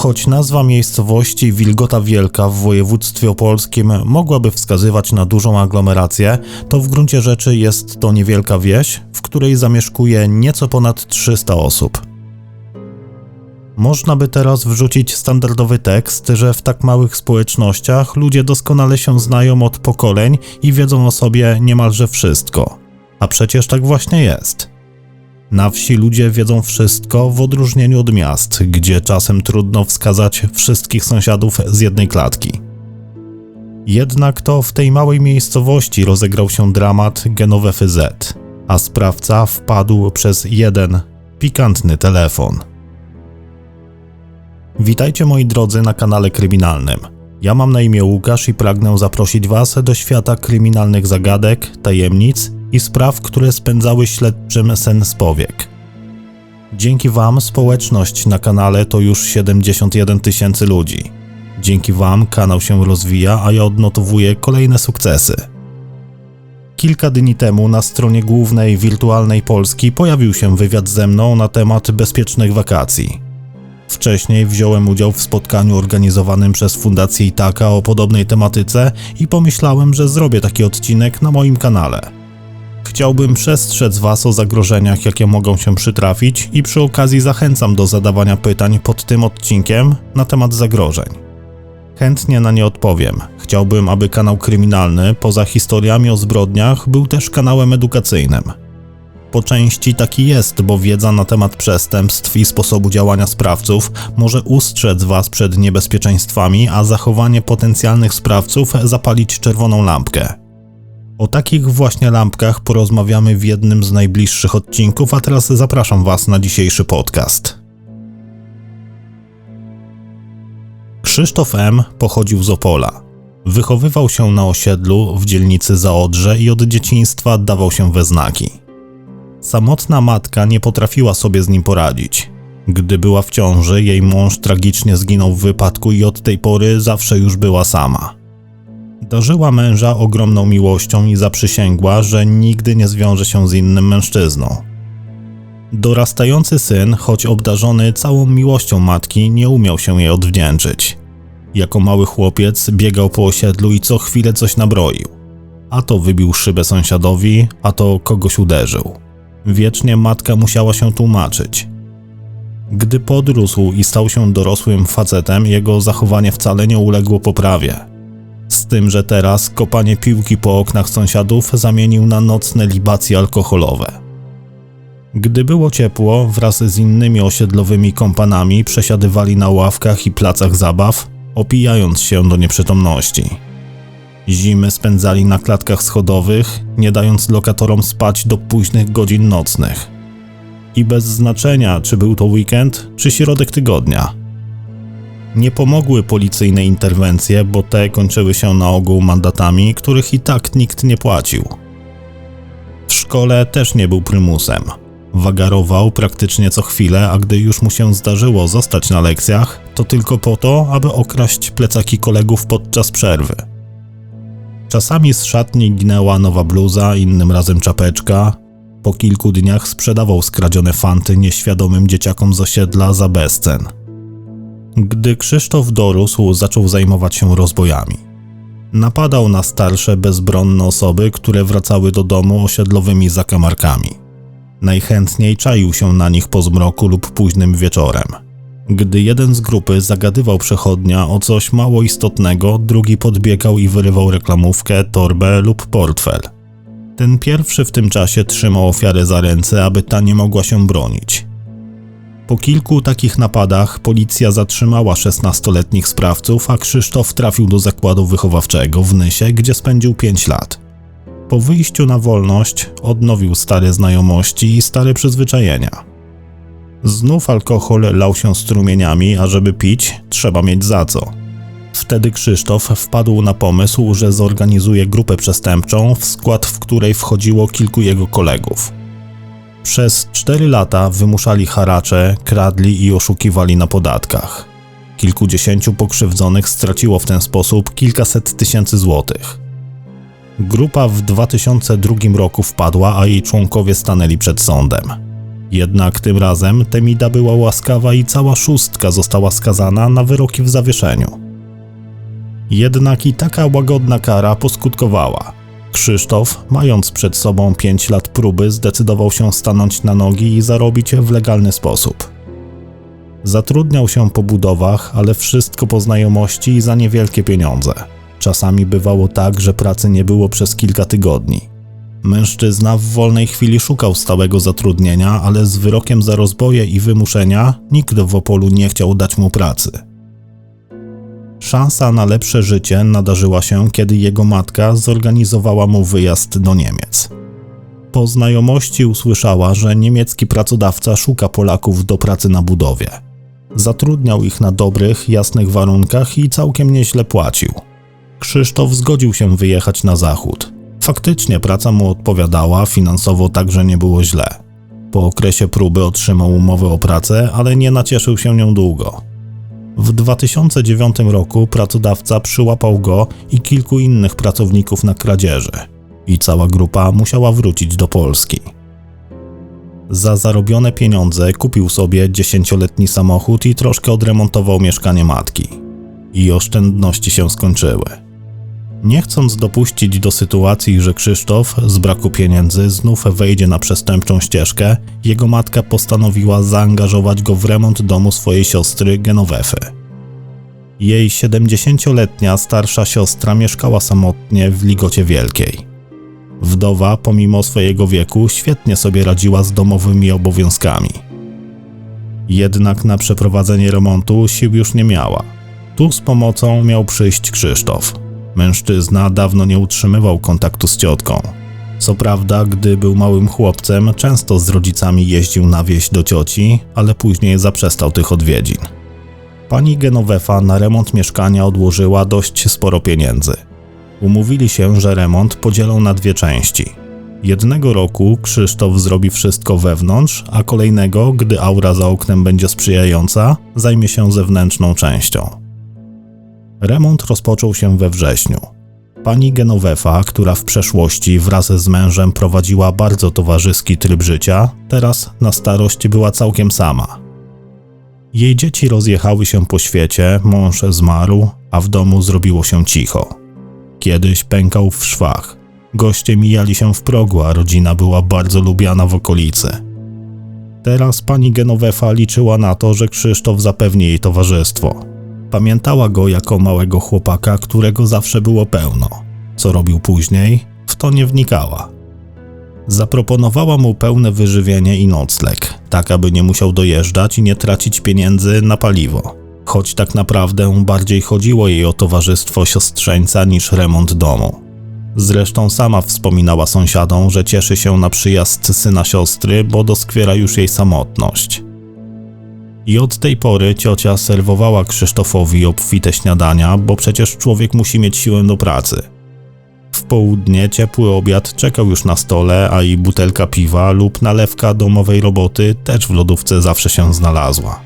Choć nazwa miejscowości Wilgota Wielka w województwie opolskim mogłaby wskazywać na dużą aglomerację, to w gruncie rzeczy jest to niewielka wieś, w której zamieszkuje nieco ponad 300 osób. Można by teraz wrzucić standardowy tekst, że w tak małych społecznościach ludzie doskonale się znają od pokoleń i wiedzą o sobie niemalże wszystko. A przecież tak właśnie jest. Na wsi ludzie wiedzą wszystko w odróżnieniu od miast, gdzie czasem trudno wskazać wszystkich sąsiadów z jednej klatki. Jednak to w tej małej miejscowości rozegrał się dramat Genovefa Z, a sprawca wpadł przez jeden pikantny telefon. Witajcie moi drodzy na kanale kryminalnym. Ja mam na imię Łukasz i pragnę zaprosić Was do świata kryminalnych zagadek, tajemnic i spraw, które spędzały śledczym sen z powiek. Dzięki Wam społeczność na kanale to już 71 tysięcy ludzi. Dzięki Wam kanał się rozwija, a ja odnotowuję kolejne sukcesy. Kilka dni temu na stronie głównej Wirtualnej Polski pojawił się wywiad ze mną na temat bezpiecznych wakacji. Wcześniej wziąłem udział w spotkaniu organizowanym przez Fundację Itaka o podobnej tematyce i pomyślałem, że zrobię taki odcinek na moim kanale. Chciałbym przestrzec Was o zagrożeniach, jakie mogą się przytrafić, i przy okazji zachęcam do zadawania pytań pod tym odcinkiem na temat zagrożeń. Chętnie na nie odpowiem. Chciałbym, aby kanał kryminalny, poza historiami o zbrodniach, był też kanałem edukacyjnym. Po części taki jest, bo wiedza na temat przestępstw i sposobu działania sprawców może ustrzec Was przed niebezpieczeństwami, a zachowanie potencjalnych sprawców zapalić czerwoną lampkę. O takich właśnie lampkach porozmawiamy w jednym z najbliższych odcinków, a teraz zapraszam Was na dzisiejszy podcast. Krzysztof M. pochodził z Opola. Wychowywał się na osiedlu w dzielnicy Zaodrze i od dzieciństwa dawał się we znaki. Samotna matka nie potrafiła sobie z nim poradzić. Gdy była w ciąży, jej mąż tragicznie zginął w wypadku i od tej pory zawsze już była sama. Darzyła męża ogromną miłością i zaprzysięgła, że nigdy nie zwiąże się z innym mężczyzną. Dorastający syn, choć obdarzony całą miłością matki, nie umiał się jej odwdzięczyć. Jako mały chłopiec biegał po osiedlu i co chwilę coś nabroił. A to wybił szybę sąsiadowi, a to kogoś uderzył. Wiecznie matka musiała się tłumaczyć. Gdy podrósł i stał się dorosłym facetem, jego zachowanie wcale nie uległo poprawie. Tym, że teraz kopanie piłki po oknach sąsiadów zamienił na nocne libacje alkoholowe. Gdy było ciepło, wraz z innymi osiedlowymi kompanami przesiadywali na ławkach i placach zabaw, opijając się do nieprzytomności. Zimy spędzali na klatkach schodowych, nie dając lokatorom spać do późnych godzin nocnych. I bez znaczenia, czy był to weekend, czy środek tygodnia. Nie pomogły policyjne interwencje, bo te kończyły się na ogół mandatami, których i tak nikt nie płacił. W szkole też nie był prymusem. Wagarował praktycznie co chwilę, a gdy już mu się zdarzyło zostać na lekcjach, to tylko po to, aby okraść plecaki kolegów podczas przerwy. Czasami z szatni ginęła nowa bluza, innym razem czapeczka. Po kilku dniach sprzedawał skradzione fanty nieświadomym dzieciakom z osiedla za bezcen. Gdy Krzysztof dorósł, zaczął zajmować się rozbojami. Napadał na starsze, bezbronne osoby, które wracały do domu osiedlowymi zakamarkami. Najchętniej czaił się na nich po zmroku lub późnym wieczorem. Gdy jeden z grupy zagadywał przechodnia o coś mało istotnego, drugi podbiegał i wyrywał reklamówkę, torbę lub portfel. Ten pierwszy w tym czasie trzymał ofiarę za ręce, aby ta nie mogła się bronić. Po kilku takich napadach policja zatrzymała 16-letnich sprawców, a Krzysztof trafił do zakładu wychowawczego w Nysie, gdzie spędził 5 lat. Po wyjściu na wolność odnowił stare znajomości i stare przyzwyczajenia. Znów alkohol lał się strumieniami, a żeby pić, trzeba mieć za co. Wtedy Krzysztof wpadł na pomysł, że zorganizuje grupę przestępczą, w skład w której wchodziło kilku jego kolegów. Przez cztery lata wymuszali haracze, kradli i oszukiwali na podatkach. Kilkudziesięciu pokrzywdzonych straciło w ten sposób kilkaset tysięcy złotych. Grupa w 2002 roku wpadła, a jej członkowie stanęli przed sądem. Jednak tym razem Temida była łaskawa i cała szóstka została skazana na wyroki w zawieszeniu. Jednak i taka łagodna kara poskutkowała. Krzysztof, mając przed sobą 5 lat próby, zdecydował się stanąć na nogi i zarobić w legalny sposób. Zatrudniał się po budowach, ale wszystko po znajomości i za niewielkie pieniądze. Czasami bywało tak, że pracy nie było przez kilka tygodni. Mężczyzna w wolnej chwili szukał stałego zatrudnienia, ale z wyrokiem za rozboje i wymuszenia nikt w Opolu nie chciał dać mu pracy. Szansa na lepsze życie nadarzyła się, kiedy jego matka zorganizowała mu wyjazd do Niemiec. Po znajomości usłyszała, że niemiecki pracodawca szuka Polaków do pracy na budowie. Zatrudniał ich na dobrych, jasnych warunkach i całkiem nieźle płacił. Krzysztof zgodził się wyjechać na zachód. Faktycznie praca mu odpowiadała, finansowo także nie było źle. Po okresie próby otrzymał umowę o pracę, ale nie nacieszył się nią długo. W 2009 roku pracodawca przyłapał go i kilku innych pracowników na kradzieży i cała grupa musiała wrócić do Polski. Za zarobione pieniądze kupił sobie dziesięcioletni samochód i troszkę odremontował mieszkanie matki. I oszczędności się skończyły. Nie chcąc dopuścić do sytuacji, że Krzysztof z braku pieniędzy znów wejdzie na przestępczą ścieżkę, jego matka postanowiła zaangażować go w remont domu swojej siostry Genowefy. Jej 70-letnia starsza siostra mieszkała samotnie w Ligocie Wielkiej. Wdowa, pomimo swojego wieku, świetnie sobie radziła z domowymi obowiązkami. Jednak na przeprowadzenie remontu sił już nie miała. Tu z pomocą miał przyjść Krzysztof. Mężczyzna dawno nie utrzymywał kontaktu z ciotką. Co prawda, gdy był małym chłopcem, często z rodzicami jeździł na wieś do cioci, ale później zaprzestał tych odwiedzin. Pani Genovefa na remont mieszkania odłożyła dość sporo pieniędzy. Umówili się, że remont podzielą na dwie części. Jednego roku Krzysztof zrobi wszystko wewnątrz, a kolejnego, gdy aura za oknem będzie sprzyjająca, zajmie się zewnętrzną częścią. Remont rozpoczął się we wrześniu. Pani Genovefa, która w przeszłości wraz z mężem prowadziła bardzo towarzyski tryb życia, teraz na starość była całkiem sama. Jej dzieci rozjechały się po świecie, mąż zmarł, a w domu zrobiło się cicho. Kiedyś pękał w szwach. Goście mijali się w progu, a rodzina była bardzo lubiana w okolicy. Teraz pani Genovefa liczyła na to, że Krzysztof zapewni jej towarzystwo. Pamiętała go jako małego chłopaka, którego zawsze było pełno. Co robił później, w to nie wnikała. Zaproponowała mu pełne wyżywienie i nocleg, tak aby nie musiał dojeżdżać i nie tracić pieniędzy na paliwo. Choć tak naprawdę bardziej chodziło jej o towarzystwo siostrzeńca niż remont domu. Zresztą sama wspominała sąsiadom, że cieszy się na przyjazd syna siostry, bo doskwiera już jej samotność. I od tej pory ciocia serwowała Krzysztofowi obfite śniadania, bo przecież człowiek musi mieć siłę do pracy. W południe ciepły obiad czekał już na stole, a i butelka piwa lub nalewka domowej roboty też w lodówce zawsze się znalazła.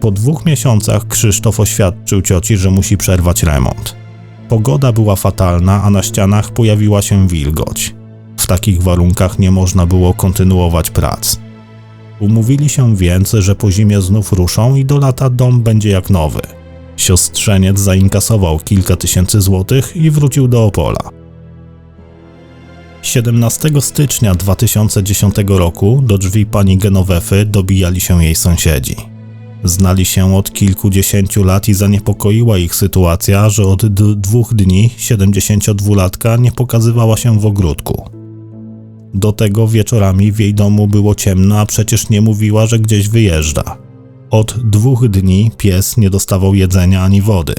Po dwóch miesiącach Krzysztof oświadczył cioci, że musi przerwać remont. Pogoda była fatalna, a na ścianach pojawiła się wilgoć. W takich warunkach nie można było kontynuować prac. Umówili się więc, że po zimie znów ruszą i do lata dom będzie jak nowy. Siostrzeniec zainkasował kilka tysięcy złotych i wrócił do Opola. 17 stycznia 2010 roku do drzwi pani Genowefy dobijali się jej sąsiedzi. Znali się od kilkudziesięciu lat i zaniepokoiła ich sytuacja, że od dwóch dni 72-latka nie pokazywała się w ogródku. Do tego wieczorami w jej domu było ciemno, a przecież nie mówiła, że gdzieś wyjeżdża. Od dwóch dni pies nie dostawał jedzenia ani wody.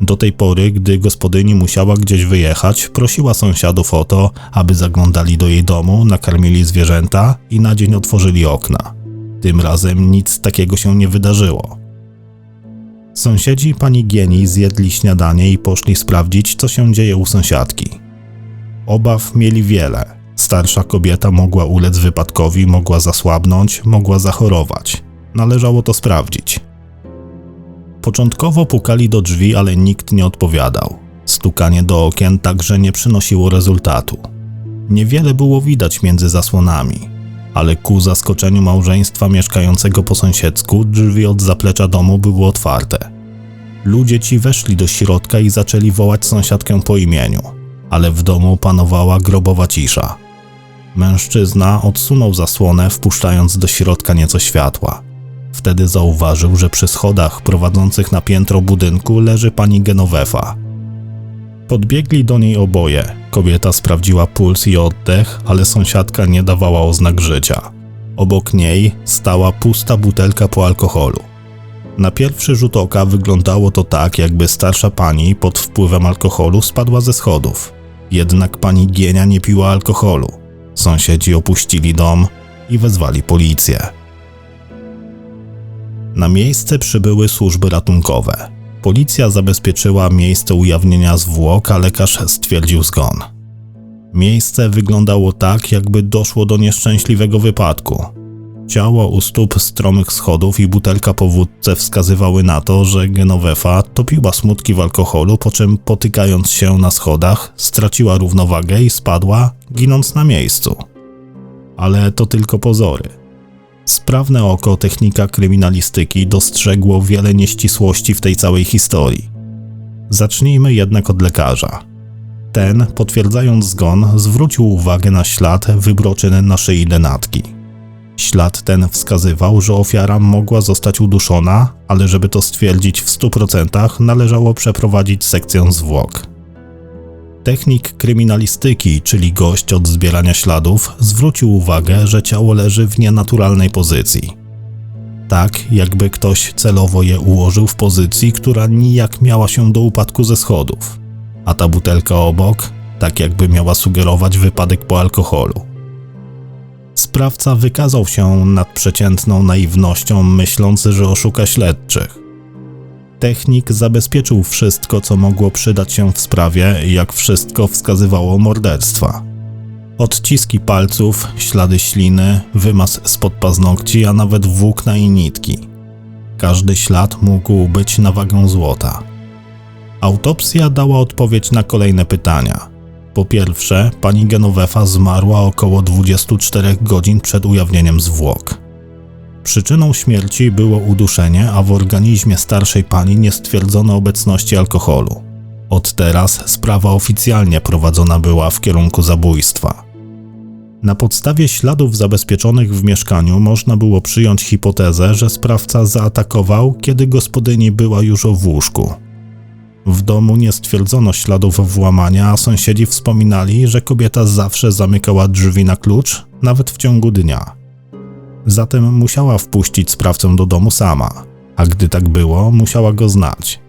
Do tej pory, gdy gospodyni musiała gdzieś wyjechać, prosiła sąsiadów o to, aby zaglądali do jej domu, nakarmili zwierzęta i na dzień otworzyli okna. Tym razem nic takiego się nie wydarzyło. Sąsiedzi pani Gieni zjedli śniadanie i poszli sprawdzić, co się dzieje u sąsiadki. Obaw mieli wiele. Starsza kobieta mogła ulec wypadkowi, mogła zasłabnąć, mogła zachorować. Należało to sprawdzić. Początkowo pukali do drzwi, ale nikt nie odpowiadał. Stukanie do okien także nie przynosiło rezultatu. Niewiele było widać między zasłonami. ale ku zaskoczeniu małżeństwa mieszkającego po sąsiedzku drzwi od zaplecza domu były otwarte. Ludzie ci weszli do środka i zaczęli wołać sąsiadkę po imieniu, ale w domu panowała grobowa cisza. Mężczyzna odsunął zasłonę, wpuszczając do środka nieco światła. Wtedy zauważył, że przy schodach prowadzących na piętro budynku leży pani Genovefa. Podbiegli do niej oboje. Kobieta sprawdziła puls i oddech, ale sąsiadka nie dawała oznak życia. Obok niej stała pusta butelka po alkoholu. Na pierwszy rzut oka wyglądało to tak, jakby starsza pani pod wpływem alkoholu spadła ze schodów. Jednak pani Gienia nie piła alkoholu. Sąsiedzi opuścili dom i wezwali policję. Na miejsce przybyły służby ratunkowe. Policja zabezpieczyła miejsce ujawnienia zwłok, a lekarz stwierdził zgon. Miejsce wyglądało tak, jakby doszło do nieszczęśliwego wypadku. Ciało u stóp stromych schodów i butelka po wódce wskazywały na to, że Genovefa topiła smutki w alkoholu, po czym potykając się na schodach, straciła równowagę i spadła, ginąc na miejscu. Ale to tylko pozory. Sprawne oko technika kryminalistyki dostrzegło wiele nieścisłości w tej całej historii. Zacznijmy jednak od lekarza. Ten, potwierdzając zgon, zwrócił uwagę na ślad wybroczyn na szyi denatki. Ślad ten wskazywał, że ofiara mogła zostać uduszona, ale żeby to stwierdzić w 100% należało przeprowadzić sekcję zwłok. Technik kryminalistyki, czyli gość od zbierania śladów, zwrócił uwagę, że ciało leży w nienaturalnej pozycji. Tak, jakby ktoś celowo je ułożył w pozycji, która nijak miała się do upadku ze schodów, a ta butelka obok, tak jakby miała sugerować wypadek po alkoholu. Sprawca wykazał się nadprzeciętną naiwnością, myśląc, że oszuka śledczych. Technik zabezpieczył wszystko, co mogło przydać się w sprawie, jak wszystko wskazywało morderstwa. Odciski palców, ślady śliny, wymaz spod paznokci, a nawet włókna i nitki. Każdy ślad mógł być na wagę złota. Autopsja dała odpowiedź na kolejne pytania. Po pierwsze, pani Genovefa zmarła około 24 godzin przed ujawnieniem zwłok. Przyczyną śmierci było uduszenie, a w organizmie starszej pani nie stwierdzono obecności alkoholu. Od teraz sprawa oficjalnie prowadzona była w kierunku zabójstwa. Na podstawie śladów zabezpieczonych w mieszkaniu można było przyjąć hipotezę, że sprawca zaatakował, kiedy gospodyni była już w łóżku. W domu nie stwierdzono śladów włamania, a sąsiedzi wspominali, że kobieta zawsze zamykała drzwi na klucz, nawet w ciągu dnia. Zatem musiała wpuścić sprawcę do domu sama, a gdy tak było, musiała go znać.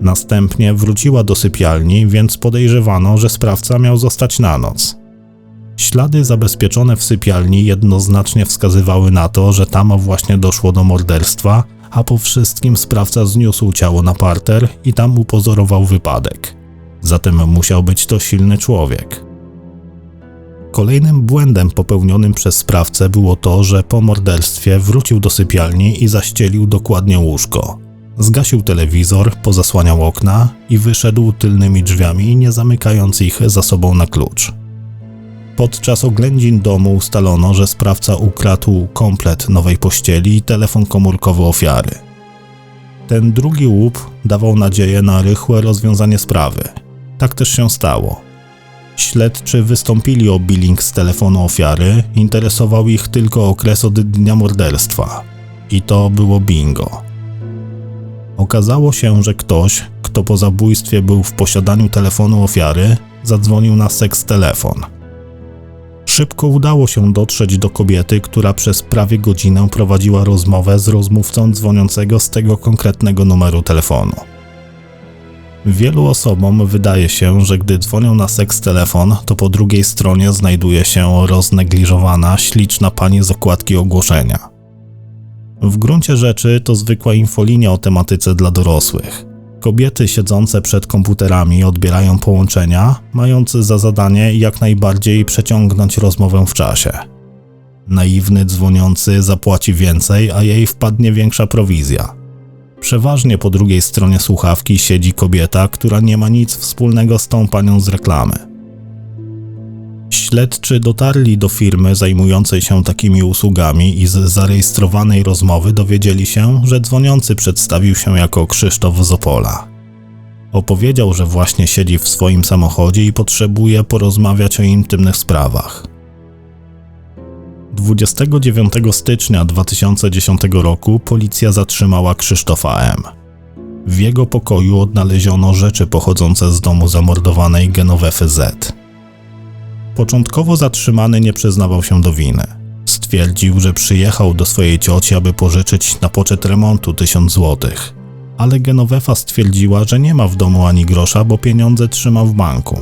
Następnie wróciła do sypialni, więc podejrzewano, że sprawca miał zostać na noc. Ślady zabezpieczone w sypialni jednoznacznie wskazywały na to, że tam właśnie doszło do morderstwa, a po wszystkim sprawca zniósł ciało na parter i tam upozorował wypadek. Zatem musiał być to silny człowiek. Kolejnym błędem popełnionym przez sprawcę było to, że po morderstwie wrócił do sypialni i zaścielił dokładnie łóżko. Zgasił telewizor, pozasłaniał okna i wyszedł tylnymi drzwiami, nie zamykając ich za sobą na klucz. Podczas oględzin domu ustalono, że sprawca ukradł komplet nowej pościeli i telefon komórkowy ofiary. Ten drugi łup dawał nadzieję na rychłe rozwiązanie sprawy. Tak też się stało. Śledczy wystąpili o billing z telefonu ofiary, interesował ich tylko okres od dnia morderstwa. I to było bingo. Okazało się, że ktoś, kto po zabójstwie był w posiadaniu telefonu ofiary, zadzwonił na seks telefon. Szybko udało się dotrzeć do kobiety, która przez prawie godzinę prowadziła rozmowę z rozmówcą dzwoniącego z tego konkretnego numeru telefonu. Wielu osobom wydaje się, że gdy dzwonią na seks telefon, to po drugiej stronie znajduje się roznegliżowana, śliczna pani z okładki ogłoszenia. W gruncie rzeczy to zwykła infolinia o tematyce dla dorosłych. Kobiety siedzące przed komputerami odbierają połączenia, mając za zadanie jak najbardziej przeciągnąć rozmowę w czasie. Naiwny dzwoniący zapłaci więcej, a jej wpadnie większa prowizja. Przeważnie po drugiej stronie słuchawki siedzi kobieta, która nie ma nic wspólnego z tą panią z reklamy. Śledczy dotarli do firmy zajmującej się takimi usługami i z zarejestrowanej rozmowy dowiedzieli się, że dzwoniący przedstawił się jako Krzysztof z Opola. Opowiedział, że właśnie siedzi w swoim samochodzie i potrzebuje porozmawiać o intymnych sprawach. 29 stycznia 2010 roku policja zatrzymała Krzysztofa M. W jego pokoju odnaleziono rzeczy pochodzące z domu zamordowanej Genowefy Z. Początkowo zatrzymany nie przyznawał się do winy. Stwierdził, że przyjechał do swojej cioci, aby pożyczyć na poczet remontu 1000 złotych. Ale Genovefa stwierdziła, że nie ma w domu ani grosza, bo pieniądze trzyma w banku.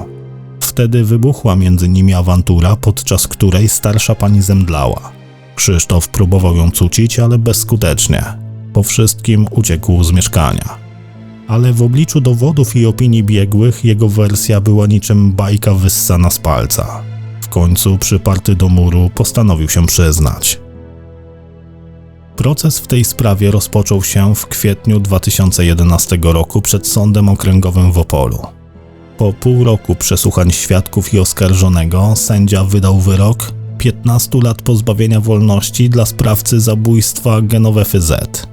Wtedy wybuchła między nimi awantura, podczas której starsza pani zemdlała. Krzysztof próbował ją cucić, ale bezskutecznie. Po wszystkim uciekł z mieszkania. Ale w obliczu dowodów i opinii biegłych jego wersja była niczym bajka wyssana z palca. W końcu, przyparty do muru, postanowił się przyznać. Proces w tej sprawie rozpoczął się w kwietniu 2011 roku przed Sądem Okręgowym w Opolu. Po pół roku przesłuchań świadków i oskarżonego sędzia wydał wyrok 15 lat pozbawienia wolności dla sprawcy zabójstwa Genowefy Z.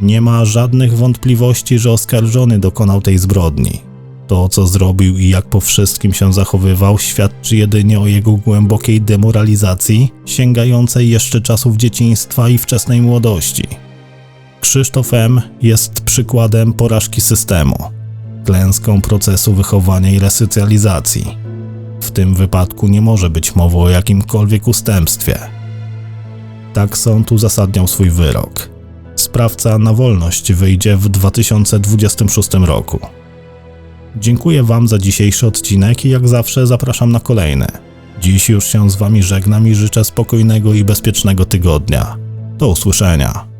Nie ma żadnych wątpliwości, że oskarżony dokonał tej zbrodni. To, co zrobił i jak po wszystkim się zachowywał, świadczy jedynie o jego głębokiej demoralizacji, sięgającej jeszcze czasów dzieciństwa i wczesnej młodości. Krzysztof M. jest przykładem porażki systemu, klęską procesu wychowania i resocjalizacji. W tym wypadku nie może być mowy o jakimkolwiek ustępstwie. Tak sąd uzasadniał swój wyrok. Sprawca na wolność wyjdzie w 2026 roku. Dziękuję Wam za dzisiejszy odcinek i jak zawsze zapraszam na kolejny. Dziś już się z Wami żegnam i życzę spokojnego i bezpiecznego tygodnia. Do usłyszenia.